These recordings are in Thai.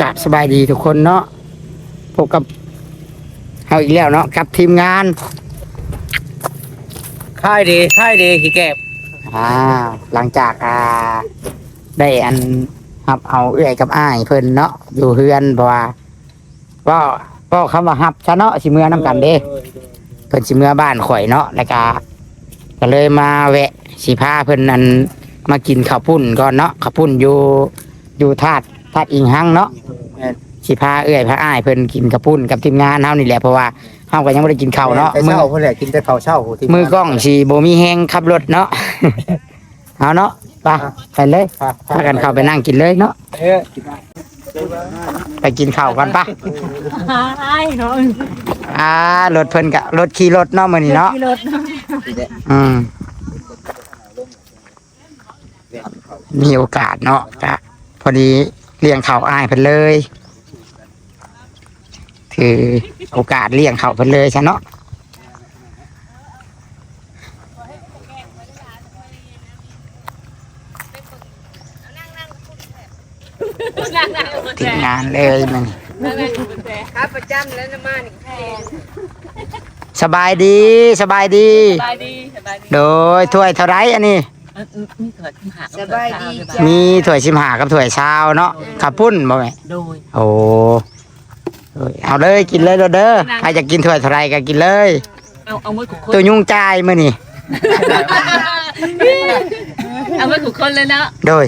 กราบสบายดีทุกคนเนาะพบกับเฮาอีกแล้วเนาะกับทีมงานค่ายดีค่ายดีขี้แก็บอ่าหลังจากอ่าได้อันหับเอาเอื้อยกับอ้ายเพิ่นเนาะอยู่เฮือนเพราะว่าก็ก็คำว่าหับซะเนาะสิเมื่อนํกันเด้เพิ่นสิเมื่อบ้านข่อยเนาะแล้วก็ก็เลยมาแวะสิพาเพิ่นนั้นมากินข้าวปุ้นก่อนเนาะข้าวปุ้นอยู่อยู่ธาตุ ธาตุอิงหังเนาะสิพาเอื้อยพาอ้ายเพิ่นกินกระปุ้นกับทีมงานเฮานี่แหละเพราะว่าเฮาก็ยังบ่ได้กินข้าวเนาะแต่มือเช้าเพิ่นแหละกินแต่ข้าวเช้าที่ มือกล้องสิบ่มีแฮงขับรถเนาะ เอาเนาะไปไปเลยครับพากันเข้าไปนั่งกินเลยเนาะเอ้ยไปกินข้าวกันปะใช่เนาะอ่ารถเพิ่นกะรถขี่รถเนาะมื้อนี้เนาะ ขี่รถเนาะอืมมีโอกาสเนาะกะพอดี เลี้ยงข้าวอ้ายเพิ่นเลย ถือโอกาสเลี้ยงข้าวเพิ่นเลยซะเนาะนั่งนั่งบนทีแจมงานเลยมันนั่งนั่งบนแจครับประจำแล้วนะมานี่แทนสบายดีสบายดี สบายดี สบายดี โดยถ้วยเท่าไรอันนี้ มีเกิดขึ้นหาสบายดีมีถ้วยชิมหากับถ้วยชาวเนาะขับปุ้นบ่แม่โดยโอ้โอ้ยเอาเลยกินเลยเด้อเด้อใครจะกินถ้วยเท่าไรก็กินเลย เอาเอามือขุกคนตัวยุ่งจ่ายมื้อนี้เอามือขุกคนเลยเนาะโดย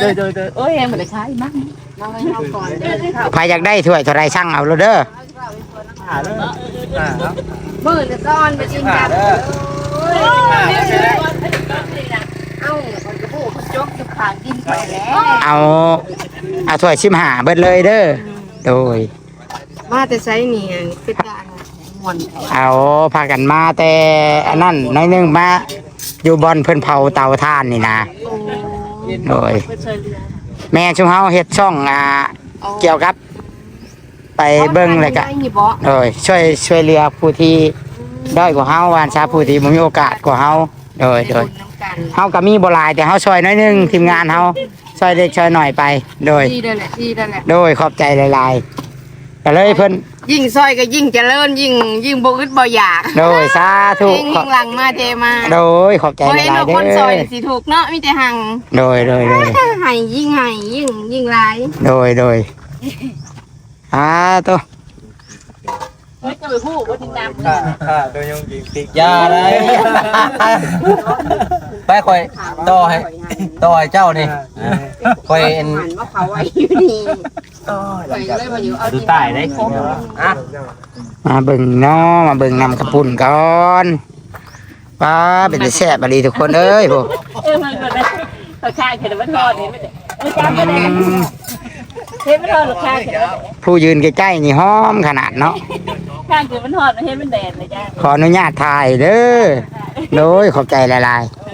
โดยโดยโดยโอ้ยแฮมเหมือนใช้มั้งเราให้เราก่อนเด้อใครอยากได้ถ้วยเท่าไรช่างเอาเลยเด้อมือละก้อนไปกินกันเด้อเอ้าคนกระโปงคนจกจะขางกินไปแล้ว เอาเอาถ้วยชิมหาเบิดเลยเด้อโดย มาแต่ไซนี่เป็นการมวนเขาเอาพากันมาแต่อันนั้นน้อยหนึงมาอยู่บอนเพิ่นเผาเตาถ่านนี่นะโดย แม่ชุมเฮาเฮ็ดช่องอ่าเกี่ยวกับ ไปเบิ่งเลยกะได้ยี่บ่โดยช่วยช่วยเหลือผู้ที่ด้อยกว่าเฮาวานชาผู้ที่บ่มีโอกาสกว่าเฮาโดยโดยน้ำกัน เฮาก็มีบ่หลายแต่เฮาช่วยน้อยหนึงทีมงานเฮาช่วยเล็กช่วยหน่อยไป โดย ดีเด้อแหละดีเด้อแหละโดยขอบใจหลายๆก็เลยเพิ่นยิ่งซอยก็ยิ่งเจริญยิ่งยิ่งบ่อึดบ่อยากโดยสาธุเฮงยิ่งหลังมาเทมาโดยขอบใจบ่หเห็นลายว่าๆเด้คนซอยอสิถูกเนาะมีแต่หังโดยโดยโดย ให้ยิ่งให้ยิ่งยิ่งหลาย โดยโดย อ่าตัว เฮ้ยจะไปพูดว่าติดตามค่าค่าตัวยังยิงติดยาได้ไปคอยต่อให้ต่อให้เจ้านี่คอยเอ็นหันว่าเขาไว้อยู่นี่ไปก็เลยมาอยู่เอาดูใต้ได้อะมาเบิ่งเนาะมาเบิ่งนำกระปุ่นก่อนป้าเป็นแต่แซ่บอะดีทุกคนเอ้ยพวกเออมันก็ได้เขาฆ่าเขียนว่าทอดนี่ไม่ได้เออจำไม่ได้เห็นมันทอดหรือฆ่าเขียนผู้ยืนใกล้ๆนี่หอมขนาดเนาะ ฆ่าเขียนมันทอดเห็นมันแดดเลยจ้าขออนุญาตถ่ายเด้อโดยขอบใจหลายๆ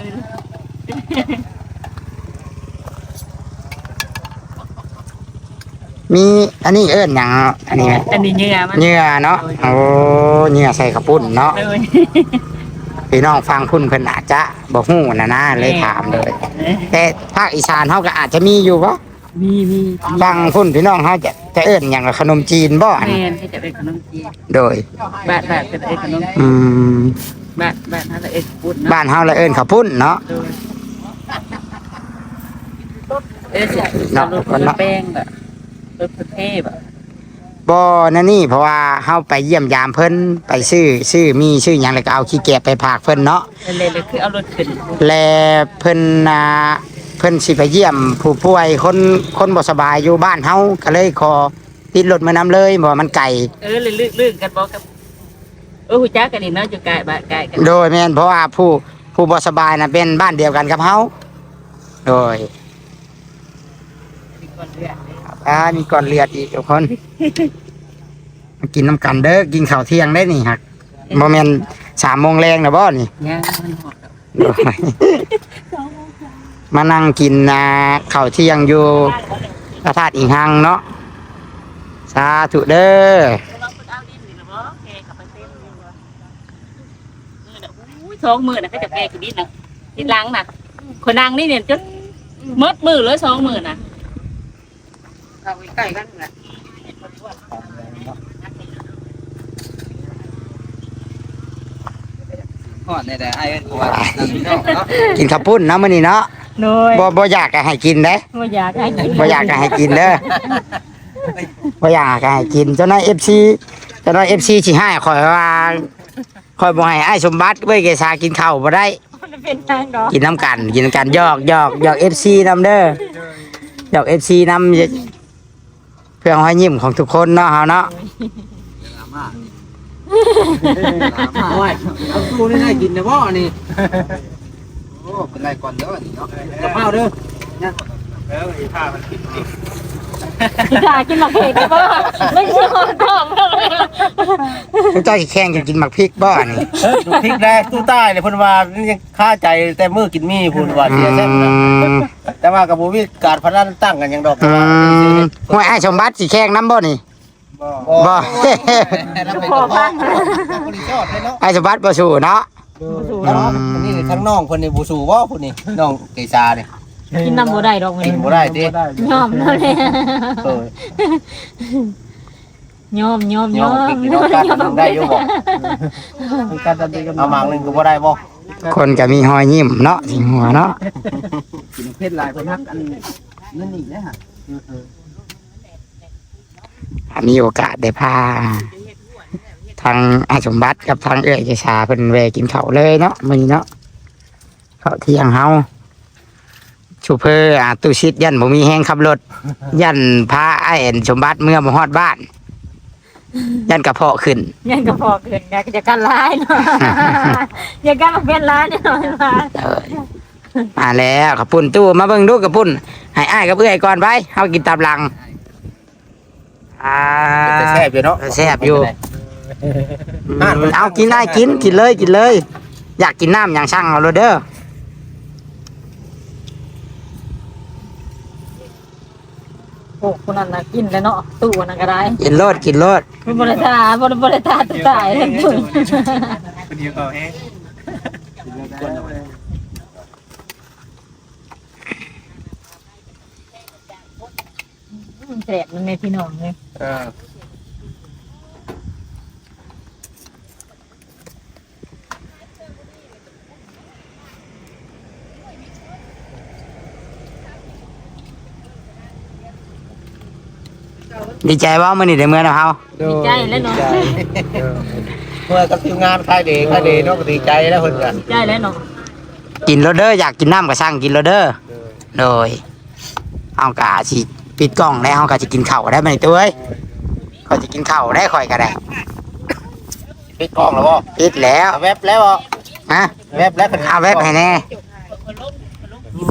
มีอันนี้เอิ้นหยังเนาะอันนี้ไหมอันนี้เนื้อมันเหงื่อเนาะโอ้เหงื่อใส่กระปุ่นเนาะเลยพี่น้องฟังพุ่นเพิ่นอาจจะบ่ฮู้นะนะเลยถามเลย แต่ภาคอีสานเฮาก็อาจจะมีอยู่บ่ มีมีฟังพุ่นพี่น้องเฮาจะจะเอิ้นหยังว่าขนมจีนบ่อันแมนี้นที่จะเป็นขนมจีนโดย บาทบาทเป็นเอกขนมอืมบาทบาทนั่นแหละเอกปุ่นบ้านเฮาละเอิ้นข้าวปุ้นเนาะเออเสียรถแป้งแบบรถประเทศแบบบ่นั่นนี่เพราะว่าเฮาไปเยี่ยมยามเพิ่นไปซื้อซื้อมีซื้อหยังแล้วก็เอาขี้แกะไปฝากเพิ่นเนาะ เลยเลยคือเอารถขึ้น และเพิ่นน่ะเพิ่นสิไปเยี่ยมผู้ป่วยคนคนบ่สบายอยู่บ้านเฮาก็เลยขอติดรถมานํเลยบ่ว่ามันไกลเออเลยลื่นลื่นกันบอกกับเออหูจ้ากันนี่เนาะอยู่ไกลบ้านไกลกันโดยแม่นเพราะว่าผู้ผู้บ่สบายน่ะเป็นบ้านเดียวกันกับเฮาโดยอ่ามีก่อนเลือดอีกทุกคนมากินน้ำกันเด้อกินข้าวเที่ยงได้นี่ฮักโมเมนสามโมงแรงนะบ่นี่ย่างมันหอดโดย มานั่งกินอ่าข้าวเที่ยงอยู่พระธาตุอิงหังเนาะสาธุเด้อสองมือนะก็จะแก่กี่นิดนะทีหลังน่ะคนนางนี่เนี่ยจนมดมือเลยสองมือน่ะเข้าใกล้กันน่ะฮอดได้แต่ไอ้เอิ้นกูว่านั่นพี่น้องเนาะกินข้าวปุ้นเนาะมื้อนี้เนาะ โดยบ่บ่อยากก็ให้กินเด้บ่อยากให้กินบ่อยากก็ให้กินเด้อบ่อยากก็ให้กินเจ้านาย FC เจ้านาย FC สิให้ข่อยว่าข่อยบ่ให้ไอ้สมบัติเว้ยเกษากินข้าวบ่ได้มันเป็นทางดอกกินน้ำกัน กินน้ำกันหยอกหยอกหยอก FC นำเด้อหยอก FC นำเพื่อให้ยิ้มของทุกคนเนาะเฮาเนาะโอ้ยเอาตู้นี่ได้กินนะบ่นี่โอ้เป็นไรก่อนเด้อนี่เนาะกระเพราเด้อสิกล้ากินหมักเผ็ดได้บ่ไม่ใช่ของท้องเลยเจ้าสิแข่งกันกินหมักพริกบ่นี่ดูพริกแดงตู้ใต้เนี่ยเพิ่นว่านี่ยังค่าใจแต่มือกินมีเพิ่นว่าอืเสียแซ่บนะมแต่ว่ากับบ่มีการพนันตั้งกันหยังดอกอืมห้วยไอ้สมบัติสิแข่งน้ำบ่นี่บ่แล้วเป็นกระเพาะบริจอดเลยเนาะไอ้ สมบัติบ่สู้เนาะอันนี้ทั้งน้องเพิ่นนี่บ่สู้บ่เพิ่นนี่น้องเกษานี่กินน้ำบ่ได้ดอกมันกินบ่ได้ติยอมแล้วเนี่ยเออยอมยอมยยออมมกินน้องกันนึงได้อยู่บ่เอาหมางหนึงก็บ่ได้บ่คนก็มีหอยยิ้มเนาะที่หัวเนาะกินเพชรลายคนฮักอันนั่นนี่นะฮะมีโอกาสได้พา ทางไอ้สมบัติกับทางเอื้อยเกษาเพิ่นแวะกินข้าวเลยเนาะมื้อนี้เนาะข้าวเที่ยงเฮาชูเพออาตุชิดยันบ่มีแฮงขับรถ ยันพาไอ้เอ็นสมบัติเมื่อบ่ฮอดบ้าน ยันกระเพาะขึ้น ยังก็พอเกินอยากจะกันร้ายเนาะ อยากกันมาเป็นร้ายเนี่ยหน่อยมาเออมาแล้วขับปุ่นตู้มาเบิ่งดูกับปุ่นให้อ้ายกับเอื้อยก่อนไปเฮากินตามหลังอ่าแต่แซ่บอยู่เนาะ แซ่บอยู่ เอากินได้กินกินเลยกินเลย อยากกินน้ำอย่างช่างเอาเลยเด้อโอ้คนนั้นน่ะกินแล้วเนาะตู้นั่นก็ได้กินโลดกินโลดเป็นบริษัทบริบริษัทตายทั้งตู้แสบมันในพี่น้องเลย เออ ดีใจว่ามื้อนี้ได้เมื่อเนาะเฮาดีใจแล้วเนาะ เมื่อกับทีมงานค่ายเดย์ค่ายเดย์เนาะก็ดีใจแล้วเพิ่นก็ดีใจแล้วเนาะ กินโลดเด้ออยากกินน้ำก็ช่างกินโลดเด้อโดยเอากะสิปิดกล้องแล้วเฮาก็สิกินข้าวได้มื้อนี้ตัวเอ้ยก็สิกินข้าวได้ค่อยก็ได้ปิดกล้องแล้วบ่ปิดแล้วเอาแวบแล้วบ่ฮะแวบแล้วก็เอาแวบให้แน่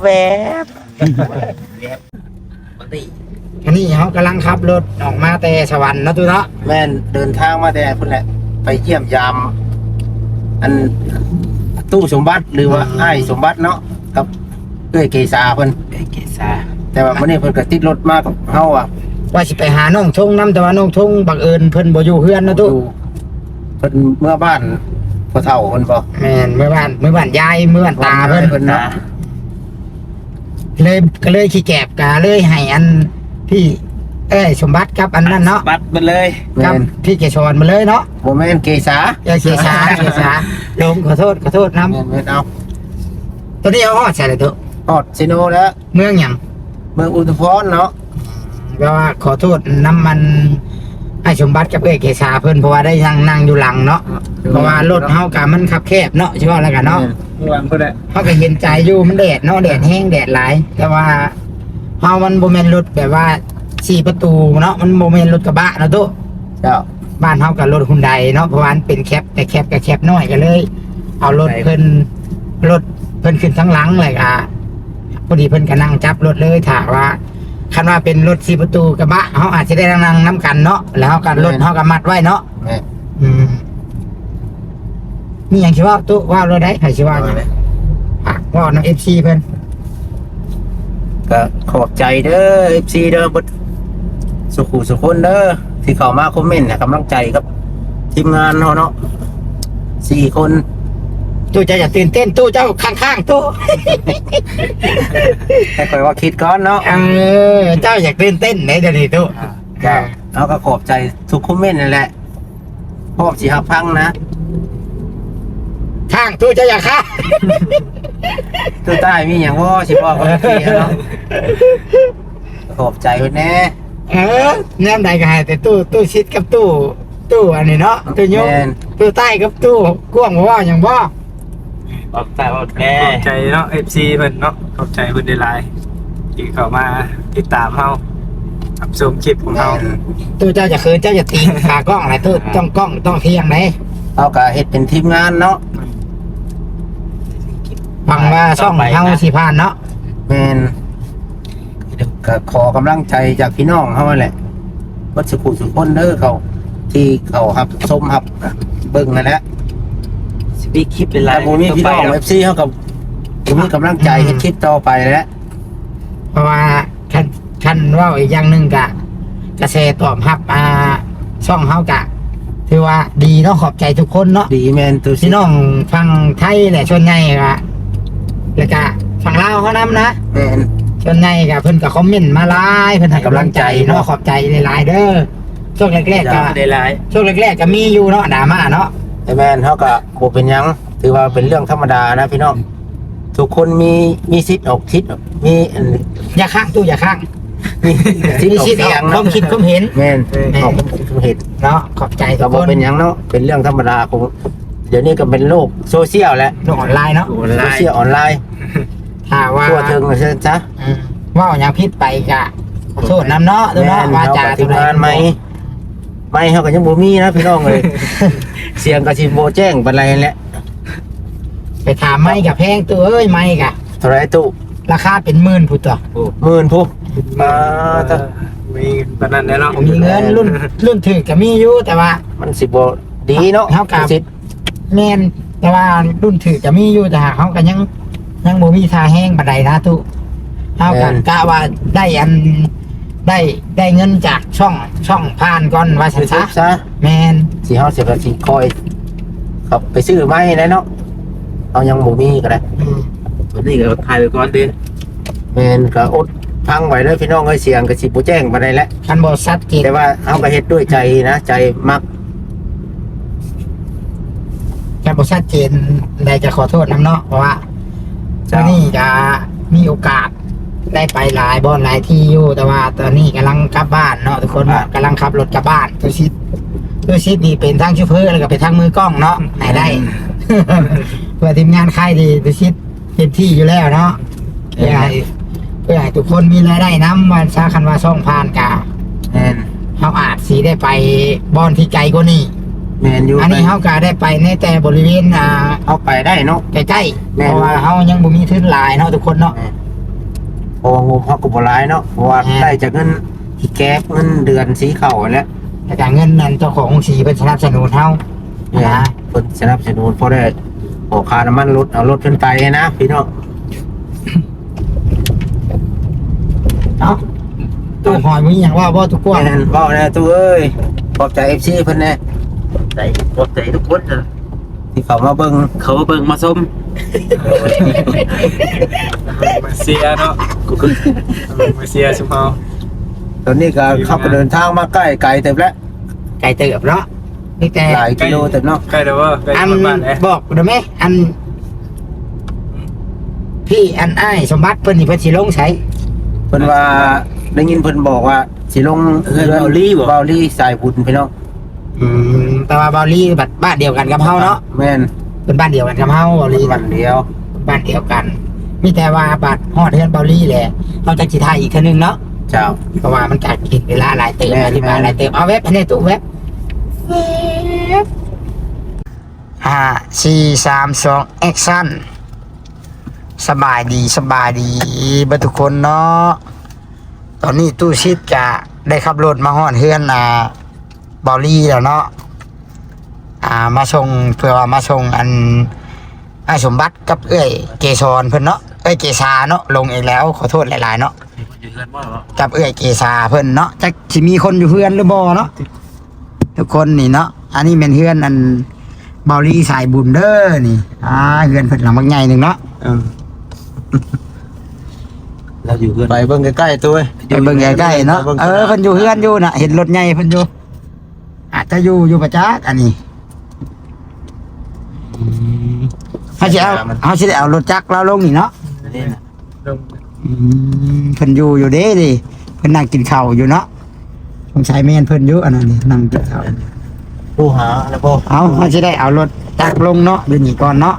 แวบ อันนี้เขากำลังขับรถออกมาแต่สวรรค์เนาะตุเนาะแม่นเดินทางมาแต่พุ่นแหละ ไปเยี่ยมยาม อันตู้สมบัติหรือว่าไอ้ายสมบัติเนาะกับเอ้อยเกษาเพิ่นเกษาแต่ว่ามื้อนี้เพิ่นก็ติดรถมากับเฮาอะว่าสิไปหาน้องทงน้ำแต่ว่าน้องทงบังเอิญเพิ่นบ่อยู่เฮือนเนาะตุอยู่เพิ่นเมื่อบ้านพ่อเฒ่าเพิ่นบ่แม่นเมื่อวานเมื่อวานยายเมื่อวานตาเพิ่นเพิ่นนะเลยก็เลยขี้แกบกาเลยให้อัน พี่เอ้ยสมบัติกับอันนั้นเนาะบัดเบิดเลยกับแม่น พี่เกชรมาเลยเนาะบ่แม่นเกษาเอ้ยเกษาเกษาลงขอโทษขอโทษน้แม่นแม่นเอาำตัวนี้เอาฮอดใส่เลยตุฮอดซิโนแล้ว เมืองหยังเมืองอุทุพรเนาะแปลว่าขอโทษน้ำมันไอ้สมบัติกับเอ้ยเกษาเพิ่นเพราะว่าได้นั่งนั่งอยู่หลังเนาะเพราะว่ารถเฮากะมันขับแคบเนาะใช่ป่ะแล้วกันเนาะวางเพิ่นแหละเฮาก็เห็นใจอยู่มันแดดเนาะแดดแห้งแดดหลาย แต่ว่า เฮามันบ่แม่นรถแบบว่าสี่ประตูเนาะมันบ่แม่นรถกระบะเนาะตุเจ้าบ้านเฮากับรถฮุนไดเนาะเพราะว่ามันเป็นแคปแต่แคปกับแคปน้อยก็เลย เอารถเพิ่นรถเพิ่นขึ้นทั้งหลังเลยอะพอดีเพิ่นก็นั่งจับรถเลยถามว่าคันว่าเป็นรถสี่ประตูกระบะเฮาอาจจะได้นั่งน้ำกันเนาะแล้วเฮากันรถเฮาก็มัดไว้เนาะแม่อืมมีหยังสิว่าตู้ว่ารถได้ใครสิว่าหยังฝากว่าน้ำ FC เพิ่น ก็ขอบใจเด้อ FC เด้อเบดสุขุสุคนเด้อที่เข้ามาคอมเมนต์ให้กำลังใจครับทีมงานเฮาเนาะสี่คนตู้เจ้าอย่าตื่นเต้นตู้เจ้าข้างๆตู้ให้คอยว่าคิดก่อนเนาะเออเจ้าอยากตื่นเต้นไหนเดี๋ยวนี้ตู้เจ้าเอาก็ขอบใจทุกคอมเมนต์นั่นแหละพร้อมสิหับพังนะ ข้างตู้เจ้าอยากข้างตัวใต้มีอย่างว่าสิบอกกับพี่เนาะขอบใจเพิ่นแน่เออแนมใดก็ให้แต่ตู้ตู้ชิดกับตู้ตู้อันนี้เนาะตู้ยกแม่นตู้ใต้กับตู้กว้างบ่ว่าอย่างบ่ขอบใจว่าแกขอบใจเนาะ FC เพิ่นเนาะขอบใจเพิ่นได้หลายที่เข้ามาติดตามเฮารับชมคลิปของเฮาตู้เจ้าจะเขินเจ้าจะตีขากล้องอะไรตู้ต้องกล้องต้องเที่ยงไหนเอาก็เฮ็ดเป็นทีมงานเนาะ ฟังว่าช่องเฮาสิผ่านเนาะแม่นก็ขอกำลังใจจากพี่น้องเฮาแหละวัดสุขุสุขคนเด้อเขาที่เขาหับชมหับเบิ่งนั่นแหละสปีคลิปเป็นไรแต่ผมมีพี่น้องเอฟซีเขากับผมมีกำลังใจเฮ็ดคลิปต่อไปแล้วเพราะว่าคันคันเว่าอีกอย่างหนึ่งกะกระแสตอบรับอ่าช่องเฮากะถือว่าดีเนาะขอบใจทุกคนเนาะดีแมนตัวสิพี่น้องฟังไทยแหละส่วนใหญ่ก็ แล้วก็ฟังลาวเขานํนะแมนส่วนใหญ่ก็เพิ่นก็คอมเมนต์มาหลายเพิ่นให้กำลังใจเนาะขอบใจหลายๆเด้อช่วงแรกๆก็ ได้หลาย ช่วงแรกๆก็มีอยู่เนาะดราม่าเนาะไอแมนเขาก็บ่เป็นหยัง ถือว่าเป็นเรื่องธรรมดานะพี่น้องทุกคนมีมีสิทธิ์ออกทิศมีอันอย่าข้างตู้อย่าข้างมีสิทธิ์มีออกสิทธิ์เสียอองคเนาะวามคิดความเห็นแมนออกความคิดความเห็นเนาะขอบใจทุก็กบ่คนเป็นหยังเนาะเป็นเรื่องธรรมดาของ เดี๋ยวนี้ก็เป็นโลกโซเชียลแล้วโลกออนไลน์เนาะโอนโซไลน์เชียลออนไลน์ถ้าว่าทั่วถึงใช่จ้ะอืมเว่าอย่างพิษไปกะขอโทษน้ำเนาะตัวแม่เนาะนวาเขาจาก็ทีมงานไหมไม่เขาก็ยังบ่มีนะพี่น้องเลยเสียงก็สิบ่แจ้งปานไรแหละไปถามไม่กับแพงตัวเอ้ยไม่กะเท่าไหรตู้ราคาเป็นหมื่นพุทธหมื่นผู้มาเออมีปานนั้นแน่เนาะมีเงินรุ่นรุ่นถือก็มีอยู่แต่ว่า มันสิบ่ดีเนาะเท่ากับสิ แม่นแต่ว่ารุ่นถือก็มีอยู่แต่หากเขาก็ยังยังบ่มีทาแห้งบันไดนะตุเท่ากันกะว่าได้อันได้ได้เงินจากช่องช่องผ่านก่อนว่าสิซั่นทุซะบซะแม่นสิเฮาสิก็สิคอยครับไปซื้อไม้ได้เนาะเอายังบ่มีก็ได้อืมวันนี้ก็ถ่ายไปก่อนเด้แม่นก็อดพังไว้เด้อพี่น้องเอ้ยเสียงก็สิบ่แจ้งปานใดแหละคันบ่ชัดเจนแต่ว่าเฮาก็เฮ็ดด้วยใจนะใจมัก คัน บ่ชัดเจนได้จะขอโทษน้ำเนาะเพราะว่าตอเจ้านนี้จะมีโอกาสได้ไปหลายบอนหลายที่อยู่แต่ว่า ตอนนี้กำลังกลับบ้านเนาะทุกคนกำลังขับรถกลับบ้านตัวชิดตัวชิดนี่เป็นทางชูเพอร์แล้วก็เป็นทางมือกล้องเนาะไหนได้ เพื่อทีมงานค่ายดีตัวชิดเต็มที่อยู่แล้วเนาะเพื่อให้เพื่อให้ทุกคนมีรายได้น้ำวันซาคันว่าช่องผ่านกาแม่นเขาอาจสีได้ไปบอนที่ไกลกว่านี้ แม่นอยู่อันนี้เขากาได้ไปในแต่บริเวณอ่าเอาไปได้เนาะใกล้แม่ๆเพนราะว่าเขายังบ่มีทุนหลายเนาะทุกคนเนาะเพราะว่างบเขาก็บ่หลายเนาะเพราะว่าแม่นได้จากเงินที่แก๊บเงินเดือนสีเข้าแล้วแต่การเงินนั้นเจ้าของสีเป็นสนับสนุนเท่าเนี่ยนะเพิ่นสนับสนุนเพราะได้ออกค่าน้ำมันรถเอารถขึ้นไปนะพี่น้องเนาะตู้หอยมีอย่างว่าบ่ทุกกวนแม่นเว้าแน่ตู้เอ้ยขอบใจ FC เพิ่นแน่ ใจขอบใจทุกคนเด้อที่เขามาเบิ่งเขามาเบิ่งมาส้มมาเสียเนาะมาเสียสุภาพตอนนี้ก็เข้าก็เดินทางมาใกล้ไกลเต็มแล้วไก่เติบเนาะนี่แต่หลายกิโลเต็มเนาะใกล้แล้วว่าใกล้อันบ้านแล้วบอกได้ไหมอัน พี่อันอ้ายสมบัติเพิ่นนี่เพิ่นสิลงใช้เพิ่นว่าได้ยินเพิ่นบอกว่าสิลงเบาลี่บ่เบาลี่สายบุญพี่น้อง อืมแต่ว่าบอลลี่บัดบ้านเดียวกันกับเฮาเนาะแม่นเป็นบ้านเดียวกันกับเฮาบอลลี่วันเดียว บ้านเดียวกันมีแต่ว่าบัดฮอดเฮือนบอลลี่แหละเราจะสิถ่ายอีกเทื่อนึงเนาะเจ้าเพราะว่ามันจะกินเวลาหลายเติมแม่นอธิบายหลายเติมเอาเว็บให้ในตู้เว็บห้าสี่สามสองแอคชั่นสบายดีสบายดีเบัทุกคนเนาะตอนนี้ตู้ชิดจะได้ขับรถมาห้อนเฮือนอ่า บอลลี่แล้วเนาะอ่ามาส่งเพื่อว่ามาส่งอันไอ้สมบัติกับเอ้ยเกสรเพิ่นเนาะเอ้ยเกษาเนาะลงอีกแล้วขอโทษหลายๆเนาะกับเอื้อยเกษาเพิ่นเนาะจักสิมีคนอยู่เพื่อนหรือบ่เนาะทุกคนนี่เนาะอันนี้เป็นเพื่อนอันเบาลีสายบุญเด้อนี่อ่าเพื่อนเพิ่นหลังบักใหญ่หนึงเนาะเออเราอยู่เพื่อนไปเบิ่งใกล้ๆตัวเว้ยไปเบิ่งใกล้ๆเนาะไปบิ่งเออเพิ่นอยู่เฮือนอยู่น่ะเห็นรถใหญ่เพิ่นอยู่ อาจจะอยู่อยู่ประจักษ์อันนี้อืมเขาสิเอาเขาสิได้เอารถจักรเราลงนี่เนาะนี่น่ะอืมเพิ่นอยู่อยู่เด้ดิเพิ่นนั่งกินข้าวอยู่เนาะสงสัยแม่นเพิ่นอยู่อันนั้นนี่นั่งกินข้าวผู้หาแล้วบ่เอาเขาสิได้เอารถจักรลงเนาะเดี๋ยวนี้ก่อนเนาะ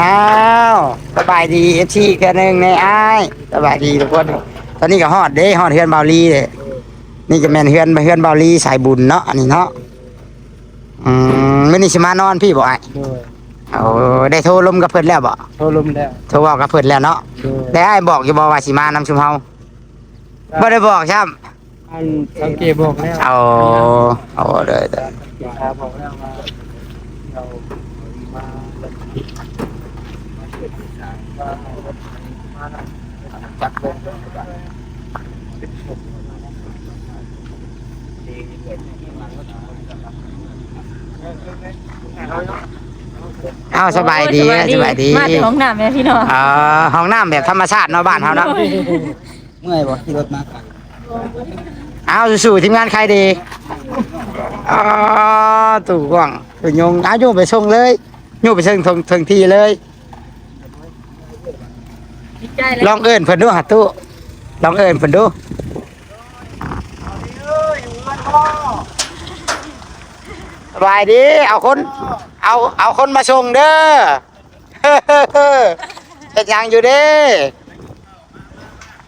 อ้าวสบายดีเอฟซีกันหนึ่งในอ้ายสบายดีทุกคน ตอนนี้ก็ฮอดเด้ฮอดเฮือนเบาลีเด้ นี่จะแม่นเฮือนเฮือนเบาลีสายบุญเนาะอันนี้เนาะอืมมื้อนี้สิมานอนพี่บ่ไอ้โดยเอาได้โทรลมกับเพิ่นแล้วบ่โทรลมแล้วโทรบอกกับเพิ่นแล้วเนาะโดยได้ไอ้บอกอยู่บ่ว่าสิมานำชุมเฮาบ่ได้บอกใช่อันสังเกตบอกแล้วเอาเอาเด้อเด้อบอกแล้วว่าเรามาจักรล เอาสบายดีสบายดีมาจากห้องน้ำแม่พี่น้องเอ่อห้องน้ำแบบธรรมชาติเนาะบ้านเฮาเนาะเมื่อยบ่ที่รถมาเอาสู่ๆทีมงานใครดีอ๋อตู่กว่างตุยงเอาโยไปส่งเลยโยไปส่งถึงถึงที่เลย ดีใจเลยลองเอิ้นเพิ่นดูหัดตู้ลองเอิ้นเพิ่นดู บายดี เอาคน เอาเอาคนมาส่งเด้อเฮ็ดหยังอยู่เด้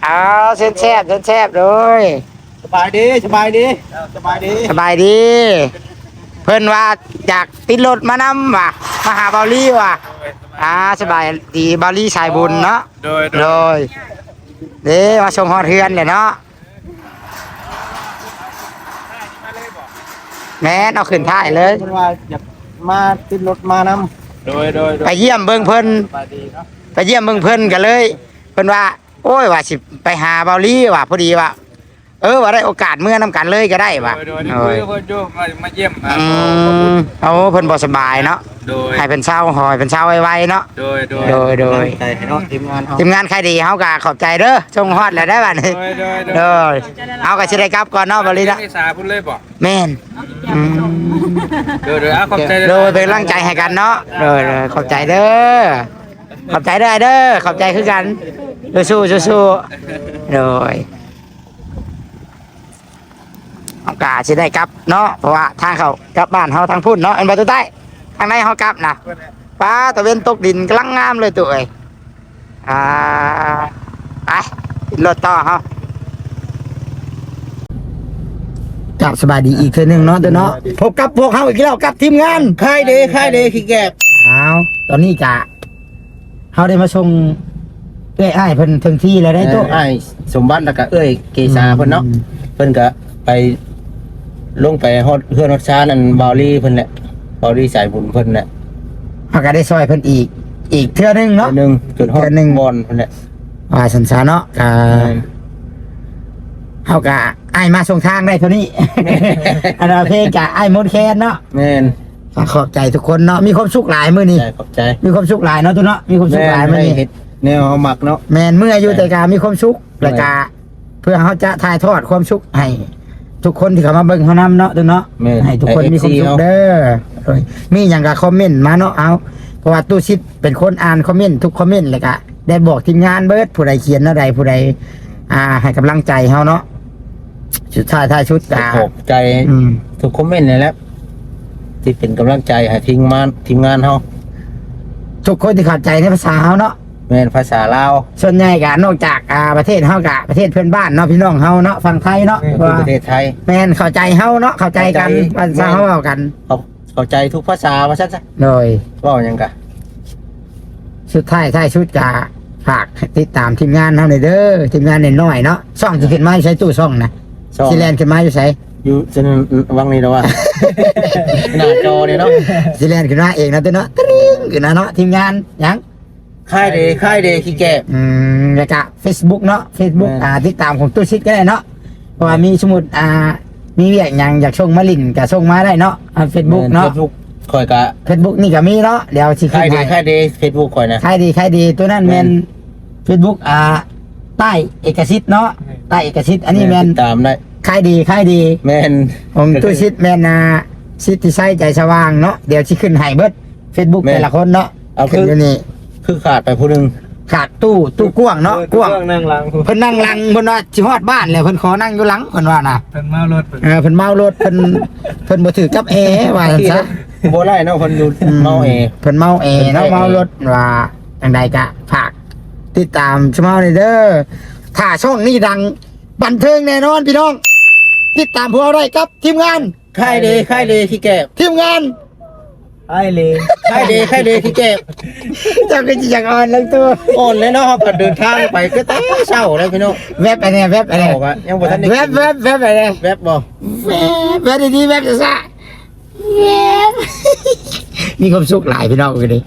เอาเส้นแซ่บเส้นแซ่บเลยสบายดีสบายดีสบายดีสบายดี เพิ่นว่าอยากติดรถมานำว่ะมาหาเบาลี่ว่ะอ่าสบายดีเบาลี่สายบุญเนาะโดยโดยเด้มาส่งฮอดเฮือนเลยเนาะ แม่นเอาขึ้นท้ายเลยเพิ่นว่าอยากมาติดรถมานำโดยโดยไปเยี่ยมเบิ่งเพิ่น สบายดีเนาะไปเยี่ยมเบิ่งเพิ่นกันเลย เพิ่นว่า โอ้ยว่าสิไปหาเบาลี่ว่ะพอดีว่า เออว่าได้โอกาสเมื่อนำกันเลยก็ได้ว่ะโดยโดยคุยกับคนอยู่มามาเยี่ยมอะอืมเอาเพิ่นบ่สบายเนาะ โดย ให้เป็นเช้าหอยเป็นเช้าไวๆเนาะ โดย โดย โดย โดย ใจให้เนาะทีมงานเฮาทีมงานใครดีเฮาก็ขอบใจเด้อชงฮอดแล้วได้บัดนี้โดย โดย โดยเอาก็สิได้กลับก่อนเนาะบ่ลีละนี่สาพุ่นเลยบ่แม่นอืมโดย โดยอะขอบใจโดยเป็นกำลังใจให้กันเนาะโดยโดยขอบใจเด้อขอบใจเด้อเด้อขอบใจคือกันสู้ๆสู้ๆโดยเอากาสิได้กลับเนาะเพราะว่าทางเขากลับบ้านเฮาทางพุ่นเนาะอันประตูใต้ ทางในเฮากลับนะป้าตะเวนตกดินกำลังงามเลยตัวเอ้ยอ่าไปขึ้นรถต่อเฮากับสบายดีอีกเทื่อหนึงเนาะตัวเนาะพบกับพวกเขาอีกแล้วกับทีมงานค่ายเด้ค่ายเด้ขี้แกบอ้าวตอนนี้กะเขาได้มาส่งเอ้ยอ้ายเพิ่นถึงที่แล้วได้ตัว ไอ้ายสมบัติแล้วก็เอ้ยเกษาเพิ่นเนาะเพิ่นก็ไปลงไปฮอดเพื่อนฮอดชานั่นบาวลี่เพิ่นแหละ บาวลี่สายบุญเพิ่นแหละเขาก็ได้ซอยเพิ่นอีก อีกเทื่อหนึงเนาะเนาะหนึงจุดฮอดเทื่อหนึ่ง บอลเพิ่นแหละว่าสันสาเนาะกะเขากะอ้ายมาส่งทางได้เท่านี้ อันดับเพลงกะอ้ายมดแคนเนาะแม่นขอบใจทุกคนเนาะมีความสุขหลายมื้อนี้ ใจขอบใจมีความสุขหลายเนาะตัวเนาะมีความสุขแม่หลายนมื้อให้นี้ เฮ็ดแนวเฮามักเนาะ แมนเมื่ออยู่แต่กามีความสุขและกาเพื่อเขาจะถ่ายทอดความสุขให้ ทุกคนที่เขามาเบิ่งเขานำเนาะตัวเนาะแม่นให้ทุกคนมีความสุขเด้อเอ้ยมีอย่างกับคอมเมนต์มาเนาะเอาเพราะว่าตู้ชิดเป็นคนอ่านคอมเมนต์ทุกคอมเมนต์เลยกะได้บอกทีมงานเบิร์ดผู้ใดเขียนอะไรผู้ใดอ่า ให้กำลังใจเขาเนาะชุดท้ายท้ายชุดกาขอบใจอืม ทุกคอมเมนต์นี่แหละที่เป็นกำลังใจให้ทีมงานทีมงานเฮา ทุกคนที่เข้าใจในภาษาเขาเนาะแม่นภาษาลาวส่วนใหญ่กานอกจากอ่าประเทศเฮากะประเทศเพื่อนบ้านเนาะพี่น้องเฮาเนาะฝั่งไทยเนาะคือว่าประเทศไทยแมนเข้าใจเฮาเนาะเข้าใจกันเข้าใจภาษาเฮาเว้ากันเข้าเข้าใจทุกภาษาว่าซั่นซะโดยเว้าหยังกะสุดท้ายท้ายชุดกะฝากติดตามทีมงานเฮาหน่อยเด้อทีมงานน้อยๆเนาะซ่องสิขึ้นมาอยู่ใช้ตู้ซ่องนะช่องสิแลนขึ้นมาอยู่ใช้อยู่จนวังนี้แล้วว่าหน้าจอเนี่ยเนาะสิแลนขึ้นมาเองนะตัวเนาะตริ้งขึ้นมาเนาะทีมงานหยัง ค่ายเดค่ายเดขี้แกบอืมแล้วก็ Facebook เนาะ Facebook แม่นอ่าติดตามของตู้ชิดก็ได้เนาะเพราะว่ามีสมุดอ่ามีเวียกหยังอยากส่งมาลินก็ส่งมาได้เนาะอ่า Facebook เนาะ Facebook คอยกะเฟซบุ๊กนี่ก็มีเนาะเดี๋ยวสิค่าขึ้ยนดีให้ค่ายดีเฟซบุ๊กคอยนะ ใครดีใครดีตัวนั้นแมนเฟซบุ๊กอ่าใต้เอกสิทธิ์เนาะใต้เอกสิทธิ์อันนี้แมนติดตามได้ใครดีใครดี แมนของตู้ชิดแมนนาชิดที่ใช้ใจสว่างเนาะเดี๋ยวสิขึ้นให้เบิดเฟซบุ๊กแต่ละคนเนาะเอาขึ้คืนออยู่นี่ คือขาดไปผู้หนึงขาดตู้ตู้กว้างเนาะกว้างนั่งหลังเพิ่นนั่งหลังเพิ่นว่าสิฮอดบ้านแล้วเพิ่นขอนั่งอยู่หลังเพิ่นว่าน่ะเป็นมารถเออเพิ่นเมารถเพิ่นเพิ่นบ่ถือกับแอร์ว่าซั่นซะบ่ได้เนาะคนอยู่เมาเอ เพิ่นเมาแอร์เนาะเมารถว่าจังใดก็ฝากติดตามชมเอาเด้อถ้าช่องนี้ดังบันเทิงแน่นอนพี่น้อง ติดตามพวกเราได้ครับทีมงานค่ายดีค่ายดีที่แก็บทีมงาน ไอ้เลยค่ายดีค่ายดีที่แก็บเจ้าก็จะอยากอ่อนลังตัวอ่อนเลยเนาะครับก็เดินทางไปก็แต่เช้าเลยพี่น้องแวบไปเนี่ยแวบไปเนี่ยออกอะยังบ่ทันได้แวบแวบแวบไปเนี่ยแวบบ่แวบแวบดีๆแวบจะซ่าแวบมีความสุขหลายพี่น้องกันดิ